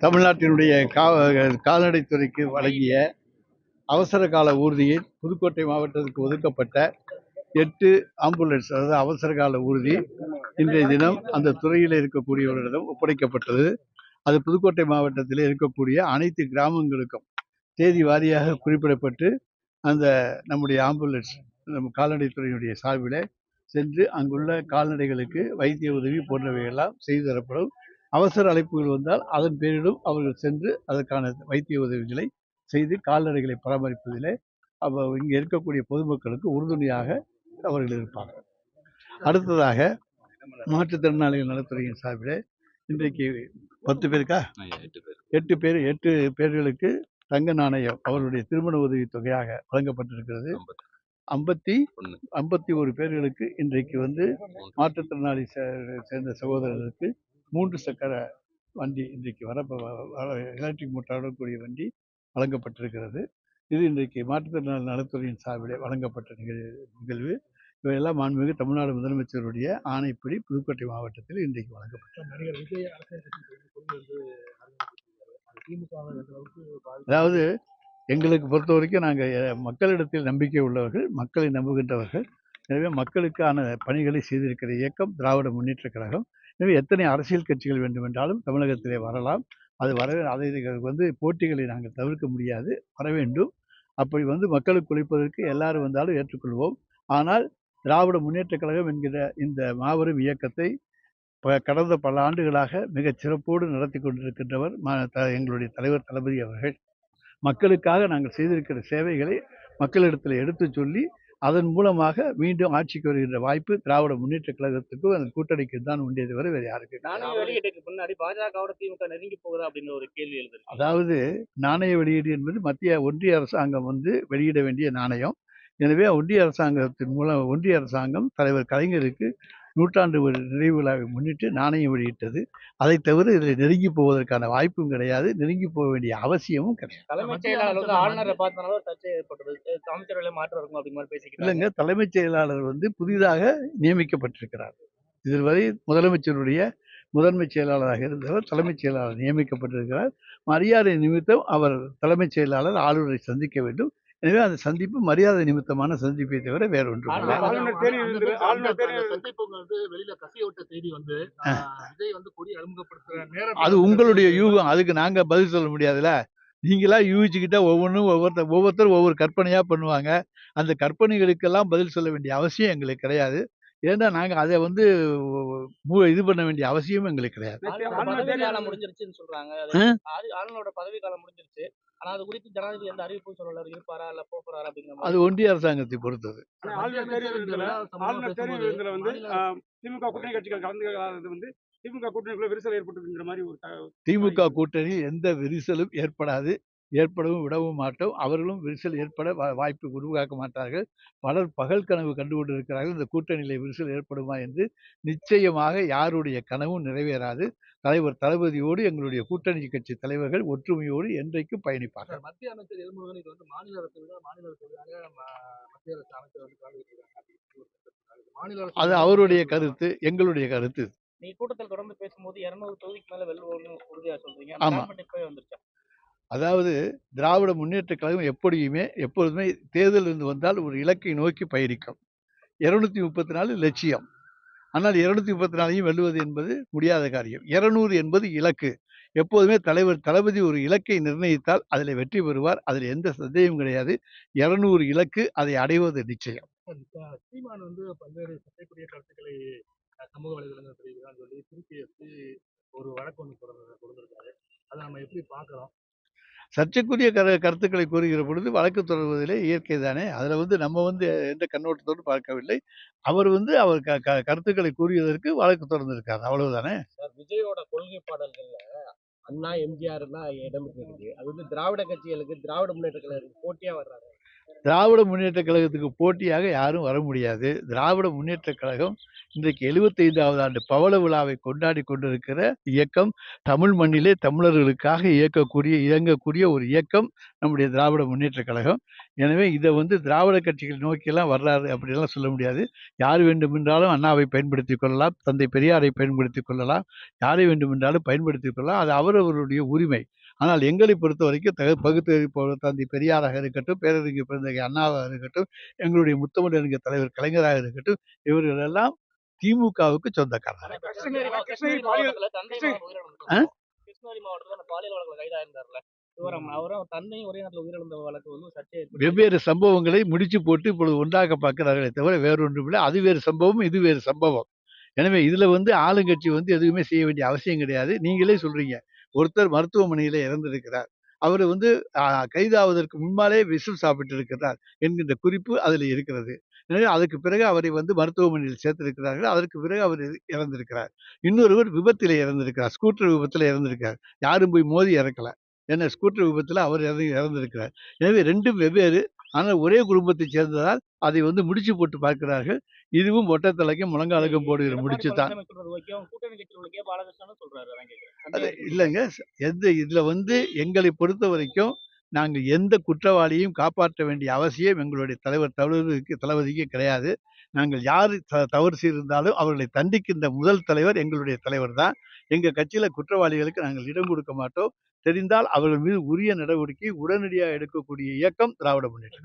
தமிழ்நாட்டினுடைய கா கால்நடைத்துறைக்கு வழங்கிய அவசர கால ஊர்தியில் புதுக்கோட்டை மாவட்டத்துக்கு ஒதுக்கப்பட்ட எட்டு ஆம்புலன்ஸ் அதாவது அவசர கால ஊர்தி இன்றைய தினம் அந்த துறையில் இருக்கக்கூடியவர்களிடம் ஒப்படைக்கப்பட்டது. அது புதுக்கோட்டை மாவட்டத்தில் இருக்கக்கூடிய அனைத்து கிராமங்களுக்கும் தேதி வாரியாக குறிப்பிடப்பட்டு அந்த நம்முடைய ஆம்புலன்ஸ் நம்ம கால்நடைத்துறையினுடைய சார்பில் சென்று அங்குள்ள கால்நடைகளுக்கு வைத்திய உதவி போன்றவையெல்லாம் செய்து தரப்படும் அவசர அழைப்புகள் வந்தால் அதன் பேரிலும் அவர்கள் சென்று அதற்கான வைத்திய உதவிகளை செய்து கால்நடைகளை பராமரிப்பதிலே அவ இங்கே இருக்கக்கூடிய பொதுமக்களுக்கு உறுதுணையாக அவர்கள் இருப்பார்கள். அடுத்ததாக மாற்றுத்திறனாளிகள் நலத்துறையின் சார்பில் இன்றைக்கு பத்து பேருக்கா? எட்டு பேர். எட்டு பேர் எட்டு பேர்களுக்கு தங்க நாணயம் அவர்களுடைய திருமண உதவி தொகையாக வழங்கப்பட்டிருக்கிறது. ஐம்பத்தி. ஐம்பத்தி ஒரு பேர்களுக்கு இன்றைக்கு வந்து மாற்றுத்திறனாளி சே- சேர்ந்த சகோதரர்களுக்கு மூன்று சக்கர வண்டி இன்றைக்கு வர எலக்ட்ரிக் மோட்டாரோட கூடிய வண்டி வழங்கப்பட்டிருக்கிறது. இது இன்றைக்கு மாற்றுத்திறனாளி நலத்துறையின் சார்பிலே வழங்கப்பட்ட நிகழ் நிகழ்வு. இவையெல்லாம் மாண்புமிகு தமிழ்நாடு முதலமைச்சருடைய ஆணைப்படி புதுக்கோட்டை மாவட்டத்தில் இன்றைக்கு வழங்கப்பட்டது அதாவது எங்களுக்கு பொறுத்த வரைக்கும் நாங்கள் மக்களிடத்தில் நம்பிக்கை உள்ளவர்கள் மக்களை நம்புகின்றவர்கள். எனவே மக்களுக்கான பணிகளை செய்திருக்கிற இயக்கம் திராவிட முன்னேற்றக் கழகம். எனவே எத்தனை அரசியல் கட்சிகள் வேண்டுமென்றாலும் தமிழகத்திலே வரலாம். அது வர அதை வந்து போட்டிகளை நாங்கள் தவிர்க்க முடியாது. வர வேண்டும். அப்படி வந்து மக்களுக்கு குளிப்பதற்கு எல்லாரும் வந்தாலும் ஏற்றுக்கொள்வோம். ஆனால் திராவிட முன்னேற்றக் கழகம் என்கிற இந்த மாபெரும் இயக்கத்தை ப- கடந்த பல ஆண்டுகளாக மிகச் சிறப்போடு நடத்தி கொண்டிருக்கின்றவர் மா த- எங்களுடைய தலைவர் தளபதி அவர்கள். மக்களுக்காக நாங்கள் செய்திருக்கிற சேவைகளை மக்களிடத்தில் எடுத்துச் சொல்லி அதன் மூலமாக மீண்டும் ஆட்சிக்கு வருகின்ற வாய்ப்பு திராவிட முன்னேற்ற கழகத்துக்கும் அந்த கூட்டணிக்கு தான் உண்டே தவிர வேறு யாருக்கு நாணய வெளியீட்டுக்கு முன்னாடி பாஜகவோட திமுக நெருங்கி போகுதா அப்படின்னு ஒரு கேள்வி எழுது அதாவது நாணய வெளியீடு என்பது மத்திய ஒன்றிய அரசாங்கம் வந்து வெளியிட வேண்டிய நாணயம். எனவே ஒன்றிய அரசாங்கத்தின் மூலம் ஒன்றிய அரசாங்கம் தலைவர் கலைஞருக்கு நூற்றாண்டு விழாவை முன்னிட்டு நாணயம் வெளியிட்டது. அதை தவிர இதில் நெருங்கி போவதற்கான வாய்ப்பும் கிடையாது. நெருங்கி போக வேண்டிய அவசியமும் கிடையாது. இல்லைங்க. தலைமைச் செயலாளர் வந்து புதிதாக நியமிக்கப்பட்டிருக்கிறார். இதுவரை முதலமைச்சருடைய முதன்மைச் செயலாளராக இருந்தவர் தலைமைச் செயலாளர் நியமிக்கப்பட்டிருக்கிறார். மரியாதை நிமித்தம் அவர் தலைமைச் செயலாளர் ஆளுநரை சந்திக்க வேண்டும். எனவே அந்த சந்திப்பு மரியாதை நிமித்தமான சந்திப்பை தவிர வேற நேரம் அது உங்களுடைய யூகம். அதுக்கு நாங்க பதில் சொல்ல முடியாதுல்ல. நீங்களா யூகிச்சுக்கிட்டா ஒவ்வொன்றும் ஒவ்வொருத்தர் ஒவ்வொருத்தரும் ஒவ்வொரு கற்பனையா பண்ணுவாங்க. அந்த கற்பனைகளுக்கெல்லாம் பதில் சொல்ல வேண்டிய அவசியம் எங்களுக்கு கிடையாது. ஏன்னா நாங்க அதை வந்து இது பண்ண வேண்டிய அவசியம் எங்களுக்கு கிடையாது. அது குறித்து ஜனாதிபதி எந்த அறிவிப்பும் சொல்லல. இருப்பாரா இல்ல போக போறாரா அப்படிங்கிற அது மாதிரி ஒன்றிய அரசாங்கத்தை பொறுத்தது. திமுக கூட்டணி கட்சிகள் வந்து திமுக கூட்டணிக்குள்ள விரிசல் ஏற்பட்டதுங்கிற மாதிரி ஒரு தகவல் திமுக கூட்டணி எந்த விரிசலும் ஏற்படாது. ஏற்படவும் விடவும் மாட்டோம். அவர்களும் விரிசல் ஏற்பட வா- வாய்ப்பு உருவாக்க மாட்டார்கள். பலர் பகல் கனவு கண்டு கொண்டிருக்கிறார்கள் இந்த கூட்டணியில விரிசல் ஏற்படுமா என்று நிச்சயமாக யாருடைய கனவும் நிறைவேறாது. தலைவர் தளபதியோடு எங்களுடைய கூட்டணி கட்சி தலைவர்கள் ஒற்றுமையோடு என்றைக்கும் பயணிப்பார்கள். மத்திய அமைச்சர் எல்முருகன் இது வந்து மாநில அரசு மாநில அரசு விட மத்திய அரசு அமைச்சர் வந்து அது அவருடைய கருத்து எங்களுடைய கருத்து. நீங்க கூட்டத்தில் தொடர்ந்து பேசும்போது இருநூறு தொகுதிக்கு மேல வெல்வோம்னு உறுதியா சொல்றீங்க. ஆமா. வந்துருச்சா? அதாவது திராவிட முன்னேற்ற கழகம் எப்படியுமே எப்பொழுதுமே தேர்தல் இருந்து வந்தால் ஒரு இலக்கை நோக்கி பயணிக்கும். இருநூத்தி முப்பத்தி நாலு லட்சியம். ஆனால் இருநூத்தி முப்பத்தி நாலையும் வெல்லுவது என்பது முடியாத காரியம். இருநூறு என்பது இலக்கு. எப்போதுமே தலைவர் தளபதி ஒரு இலக்கை நிர்ணயித்தால் அதில் வெற்றி பெறுவார். அதில் எந்த சந்தேகமும் கிடையாது. இருநூறு இலக்கு அதை அடைவது நிச்சயம். சீமான் வந்து பல்வேறு சர்ச்சைக்குரிய கருத்துக்களை சமூக வலைதளங்கள் தெரிவிக்கிறான்னு சொல்லி திருப்பி ஒரு வழக்கு ஒன்று கொடுத்துருக்காரு. அதை நம்ம எப்படி பார்க்குறோம்? சர்ச்சைக்குரிய கரு கருத்துக்களை கூறுகிற பொழுது வழக்கு தொடர்வதிலே இயற்கை தானே. அதில் வந்து நம்ம வந்து எந்த கண்ணோட்டத்தோடு பார்க்கவில்லை. அவர் வந்து அவர் க க கருத்துக்களை கூறியதற்கு வழக்கு தொடர்ந்திருக்கார். அவ்வளவுதானே சார் விஜயோட கொள்கை பாடல்கள்ல அண்ணா எம்ஜிஆர் இடம் இருக்குது அது வந்து திராவிட கட்சிகளுக்கு திராவிட முன்னேற்ற கழகத்துக்கு போட்டியாக வர்றாரு. திராவிட முன்னேற்ற கழகத்துக்கு போட்டியாக யாரும் வர முடியாது. திராவிட முன்னேற்ற கழகம் இன்றைக்கு எழுபத்தைந்தாவது ஆண்டு பவள விழாவை கொண்டாடி கொண்டிருக்கிற இயக்கம் தமிழ் மண்ணிலே தமிழர்களுக்காக இயக்கக்கூடிய இயங்கக்கூடிய ஒரு இயக்கம் நம்முடைய திராவிட முன்னேற்ற கழகம். எனவே இதை வந்து திராவிட கட்சிகள் நோக்கியெல்லாம் வர்றாரு அப்படிலாம் சொல்ல முடியாது. யார் வேண்டுமென்றாலும் அண்ணாவை பயன்படுத்திக் கொள்ளலாம் தந்தை பெரியாரை பயன்படுத்திக் கொள்ளலாம் யாரை வேண்டுமென்றாலும் பயன்படுத்தி கொள்ளலாம். அது அவரவருடைய உரிமை. ஆனால் எங்களை பொறுத்த வரைக்கும் தக பகுத்தறிவு தந்தை பெரியாராக இருக்கட்டும் பேரறிஞர் பிறந்தகை அண்ணாவாக இருக்கட்டும் எங்களுடைய முத்தமிழறிஞர் தலைவர் கலைஞராக இருக்கட்டும் இவர்கள் எல்லாம் திமுகவுக்கு சொந்தக்காரர். தந்தை வெவ்வேறு சம்பவங்களை முடிச்சு போட்டு இப்பொழுது ஒன்றாக பார்க்கிறார்களே தவிர வேறொன்றும் இல்லை. அது வேறு சம்பவம் இது வேறு சம்பவம். எனவே இதுல வந்து ஆளுங்கட்சி வந்து எதுவுமே செய்ய வேண்டிய அவசியம் கிடையாது. நீங்களே சொல்றீங்க. ஒருத்தர் மருத்துவமனையில இறந்திருக்கிறார். அவர் வந்து கைதாவதற்கு முன்னாலே விஷம் சாப்பிட்டு இருக்கிறார் என்கின்ற குறிப்பு அதில் இருக்கிறது. எனவே அதுக்கு பிறகு அவரை வந்து மருத்துவமனையில் சேர்த்திருக்கிறார்கள். அதற்கு பிறகு அவர் இறந்திருக்கிறார். இன்னொருவர் விபத்தில் இறந்திருக்கிறார். ஸ்கூட்டர் விபத்தில் இறந்திருக்கார் யாரும் போய் மோதி இறக்கல. ஏன்னா ஸ்கூட்டர் விபத்தில் அவர் இறந்து இறந்திருக்கிறார். எனவே ரெண்டும் வெவ்வேறு. ஆனால் ஒரே குடும்பத்தைச் சேர்ந்ததால் அதை வந்து முடிச்சு போட்டு பார்க்கிறார்கள். இதுவும் ஒட்டத்தலைக்கும் முழங்காலுக்கும் போடுகிற முடிச்சு தான். அது. இல்லைங்க. எந்த இதுல வந்து எங்களை பொறுத்த வரைக்கும் நாங்கள் எந்த குற்றவாளியும் காப்பாற்ற வேண்டிய அவசியம் எங்களுடைய தலைவர் தளபதிக்கு தளபதிக்கு கிடையாது. நாங்கள் யார் த தவறு செய்திருந்தாலும் அவர்களை தண்டிக்கின்ற முதல் தலைவர் எங்களுடைய தலைவர் தான். எங்கள் கட்சியில் குற்றவாளிகளுக்கு நாங்கள் இடம் கொடுக்க மாட்டோம். தெரிந்தால் அவர்கள் மீது உரிய நடவடிக்கை உடனடியாக எடுக்கக்கூடிய இயக்கம் திராவிட முன்னேற்ற